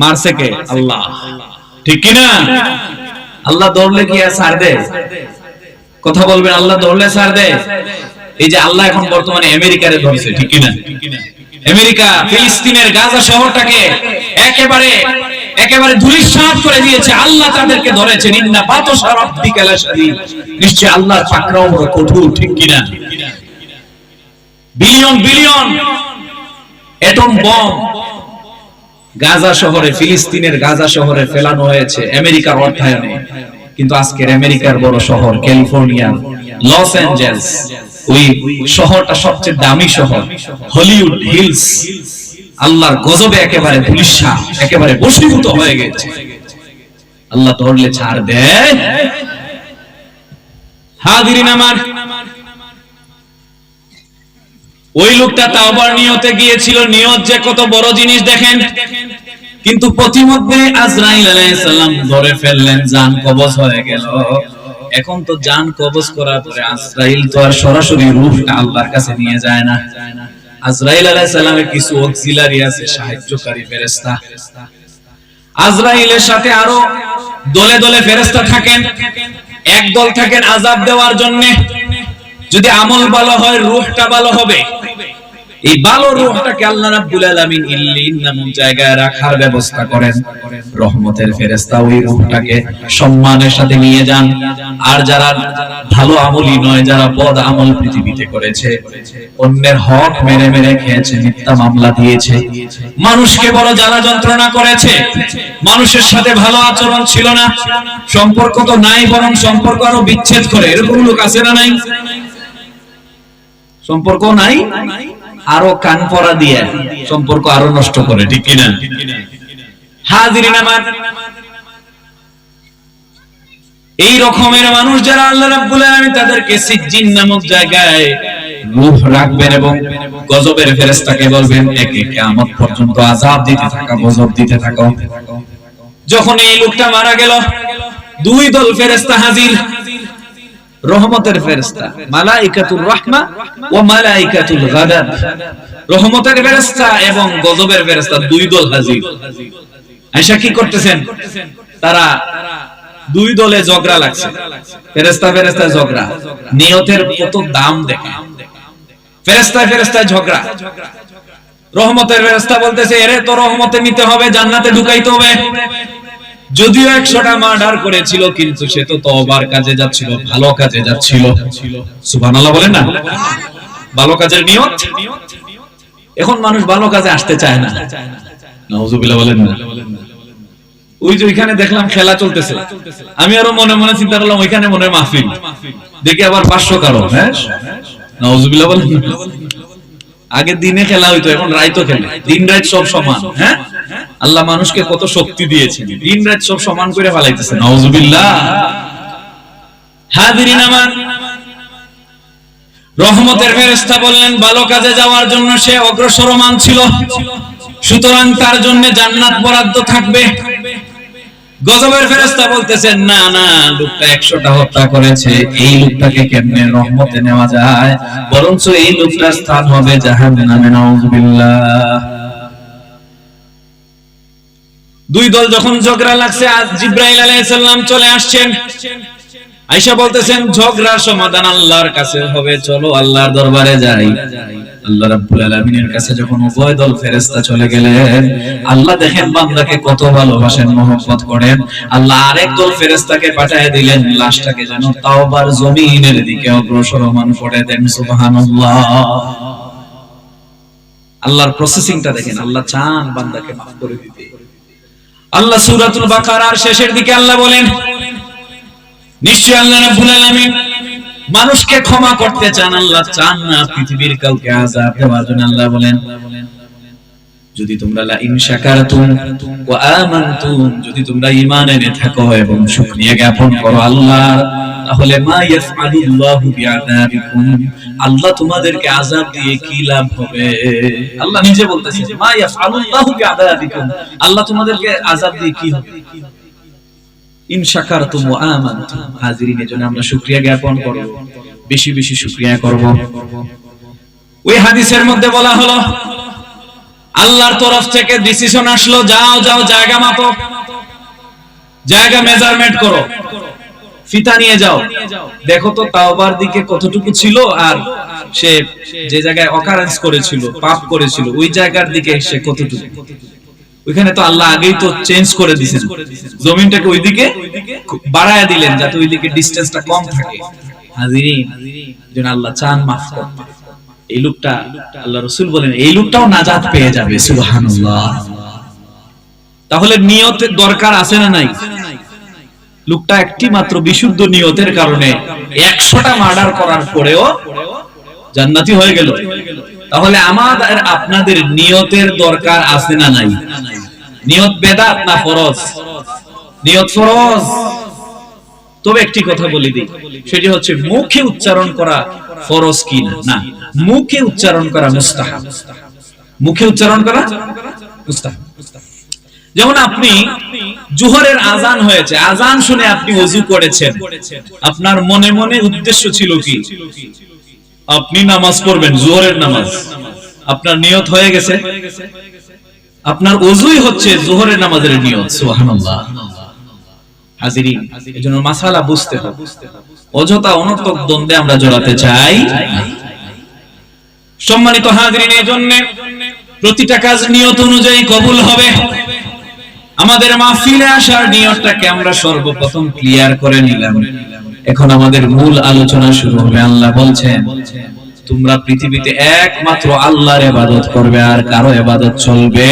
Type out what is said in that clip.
মারছে কে? আল্লাহ। ঠিক কি না আল্লাহ ধরলে কি ছাড় দেয়? কথা বলবেন, আল্লাহ ধরলে ছাড় দেয়? এই যে আল্লাহ এখন বর্তমানে আমেরিকারে ধরছে, ঠিক কি না আমেরিকা, ফিলিস্তিনের গাজা শহরটাকে একেবারে একেবারে ধুলিস্বাৎ করে দিয়েছে। আল্লাহ তাদেরকে ধরেছেন, ইন্না বাতশা রাব্বিকা লাশাদীদ। নিশ্চয় আল্লাহর পাকড়াও বড় কঠোর, ঠিক কি না billion billion. Atom bomb. Gaza শহরে, ফিলিস্তিনের গাজা শহরে ফেলানো হয়েছে আমেরিকার অর্থায়নে। কিন্তু আজকের আমেরিকার বড় শহর ক্যালিফোর্নিয়া, লস অ্যাঞ্জেলস। ওই শহরটা সবচেয়ে দামি শহর, হলিউড হিলস। আল্লাহর গজবে একেবারে পুলিশা একেবারে বশীভূত হয়ে গেছে। আল্লাহ ধরলে ছাড় দেয় হাদিরিন আমার। ওই লোকটা তাওবার নিয়তে গিয়েছিল, নিয়ত যে কত বড় জিনিস দেখেন। কিন্তু প্রতিমধ্যে আজরাইল আলাইহিস সালাম ধরে ফেললেন জান কবজ হয়ে গেল। এখন তো জান কবজ করার পরে আজরাইল তো আর সরাসরি রূহটা আল্লাহর কাছে নিয়ে যায় না। আজরাইল আলাইহিস সালামের কিছু অক্সিলারি আছে, সাহায্যকারী ফেরেশতা। আজরাইলের সাথে আরও দলে দলে ফেরেশতা থাকেন, এক দল থাকেন আযাব দেওয়ার জন্য। যদি আমল ভালো হয় রূহটা ভালো হবে। এই ভালো রূহটাকে আল্লাহ রাব্বুল আলামিন ইল্লিন নামক জায়গায় রাখার ব্যবস্থা করেন। রহমতের ফেরেশতা ওই রূহটাকে সম্মানের সাথে নিয়ে যান। আর যারা ভালো আমলই নয়, যারা বদ আমল পৃথিবীতে করেছে, অন্যের হক মেরে মেরে খেয়েছে, মিথ্যা মামলা দিয়েছে। মানুষকে বড় জ্বালা যন্ত্রণা করেছে। মানুষের সাথে ভালো আচরণ ছিল না। সম্পর্ক তো নাই, বরং সম্পর্ক আরও বিচ্ছেদ করে। এরকম লোক আছে না নাই? সম্পর্ক নাই, আরও কান পরা দিয়ে সম্পর্ক আরও নষ্ট করে, ঠিক কিনা? হাজিরিন আমার এই রকমের মানুষ যারা আল্লাহ রাব্বুল আলামিন তাদেরকে সিজ্জিন নামক জায়গায় রূহ রাখবেন এবং গজবের ফেরেশতাকে বলবেন, একে কিয়ামত পর্যন্ত আযাব দিতে থাকা, গজব দিতে থাকো। যখন এই লোকটা মারা গেল, দুই দল ফেরেশতা হাজির। রহমতের ফেরেশতা, মালাইকাতুর রাহমা ও মালাইকাতুল গাদাব। রহমতের ফেরেশতা এবং গজবের ফেরেশতা দুই দল হাজির। আয়েশা কি করতেছেন? তারা দুই দলে ঝগড়া লাগছে। ফেরেশতা ফেরেশতা ঝগড়া। নিয়তের কত দাম দেখে। ফেরেশতা ফেরেশতা ঝগড়া। রহমতের ফেরেশতা বলতেছে, এরে তো রহমতে নিতে হবে, জান্নাতে ঢুকাইতে হবে। যদিও একশোটা মার্ডার করেছিল, কিন্তু সে তো তবার কাজে যাচ্ছিল, ভালো কাজে যাচ্ছিল। সুবহানাল্লাহ বলেন না? ভালো কাজের নিয়ত? এখন মানুষ ভালো কাজে আসতে চায় না। নাউজুবিল্লাহ বলেন না। ওই যে ওইখানে দেখলাম খেলা চলতেছে। আমি আরও মনে মনে চিন্তা করলাম, ওইখানে মনে মাহফিল। দেখি আবার পাঁচশো কারও হ্যাঁ? নাউজুবিল্লাহ বলেন। আগে দিনে খেলা হইতো, এখন রাইতো খেলে। দিন রাত সব সমান হ্যাঁ? আল্লাহ মানুষকে কত শক্তি দিয়েছেন। দিন রাত সব সমান করে ফেলাইতেছে। নাউজুবিল্লাহ। হাজিরিন আমার। রহমতের ফেরেশতা বললেন, ভালো কাজে যাওয়ার জন্য সে অগ্রসরমান ছিল। সুতরাং তার জন্য জান্নাত বরাদ্দ থাকবে। গজবের ফেরেশতা বলতেছেন, না না, লোকটা একশোটা হত্যা করেছে। এই লোকটাকে কেমনে রহমতে নেওয়া যায়? বরঞ্চ এই লোকটার স্থান হবে জাহান্নামে, নাউজুবিল্লাহ। দুই দল যখন ঝগড়া লাগছে, আজ জিব্রাইল আলাইহিস সালাম চলে আসছেন। আয়েশা বলতেছেন, ঝগড়ার সমাধান আল্লাহর কাছে হবে, চলো আল্লাহর দরবারে যাই। আল্লাহ রাব্বুল আলামিনের কাছে যখন উভয় দল ফেরেশতা চলে আল্লাহ দেখেন বান্দাকে কত ভালোবাসেন, মহব্বত করেন। আল্লাহ আরেক দল ফেরেশতাকে পাঠিয়ে দিলেন, লাশটাকে যেন তাওবার জমিনের দিকে করে দেন, সুবহানাল্লাহ। আল্লাহর প্রসেসিংটা দেখেন, আল্লাহ চান বান্দাকে মাফ করে দিতে। আল্লাহ সুরাতুল বাকারার শেষের দিকে আল্লাহ বলেন, নিশ্চয় আল্লাহ রাব্বুল আলামিন মানুষকে ক্ষমা করতে চান, আল্লাহ চান না পৃথিবীর কাউকে আযাব দেওয়ার জন্য আল্লাহ বলেন। যদি তোমরা লা ইন ওয়া আমানতুম, যদি তোমরা ঈমান এনে থাকো এবং শুকরিয়া জ্ঞাপন করো আল্লাহ তাহলে মা বিআযাবিকুম, আল্লাহ তোমাদেরকে আযাব দিয়ে কি লাভ হবে? আল্লাহ নিজে বলতেছে, মা বিআযাবিকুম, আল্লাহ তোমাদেরকে আযাব দিয়ে কি হবে? ইন শাকারতুম ওয়া আমানতুম, হাজিরিন, এজন্য আমরা শুকরিয়া জ্ঞাপন করব, বেশি বেশি শুকরিয়া করব। ওই হাদিসের মধ্যে বলা হলো, আল্লাহর তরফ থেকে ডিসিশন আসলো, যাও যাও, জায়গা মাপো জায়গা মেজারমেন্ট করো। ফিতা নিয়ে যাও। দেখো তো, তাওবার দিকে কতটুকু ছিল আর সে যে জায়গায় অকারেন্স করেছিল, পাপ করেছিল, ওই জায়গার দিকে সে কতটুকু? ওইখানে তো আল্লাহ আগেই তো চেঞ্জ করে দিয়েছেন। জমিনটাকে ওইদিকে বাড়ায় দিলেন যাতে ওইদিকে ডিসটেন্সটা কম থাকে। হাজিরিন, যেন আল্লাহ চান মাফ করতে এই লোকটা, আল্লাহ রসুল বলেন, এই লোকটাও নাজাত পেয়ে যাবে, সুবহানাল্লাহ। তাহলে নিয়তের দরকার আছে না নাই? লোকটা একটি মাত্র বিশুদ্ধ নিয়তের কারণে একশোটা মার্ডার করার পরেও জান্নাতি হয়ে গেল। তাহলে আমাদের, আপনাদের নিয়তের দরকার আছে না নাই? নিয়ত বেদাত না ফরজ? নিয়ত ফরজ। তবে একটি কথা বলি দিই, সেটি হচ্ছে মুখে উচ্চারণ করা ফরজ কি না, মুখে উচ্চারণ করা মুস্তাহাব। মুখে উচ্চারণ করা মুস্তাহাব। যেমন আপনি জোহরের আজান হয়েছে। আজান শুনে আপনি অজু করেছেন। আপনার মনে মনে উদ্দেশ্য ছিল কি? আপনি নামাজ পড়বেন, জোহরের নামাজ। আপনার নিয়ত হয়ে গেছে? আপনার অজুই হচ্ছে জোহরের নামাজের নিয়ত, সুবহানাল্লাহ। প্রতিটা কাজ নিয়ত অনুযায়ী কবুল হবে। আমাদের মাহফিলে আসার নিয়তটাকে আমরা সর্বপ্রথম ক্লিয়ার করে নিলাম। এখন আমাদের মূল আলোচনা শুরু হবে। আল্লাহ বলছেন, তোমরা পৃথিবীতে একমাত্র আল্লাহর ইবাদত করবে, আর কারও ইবাদত চলবে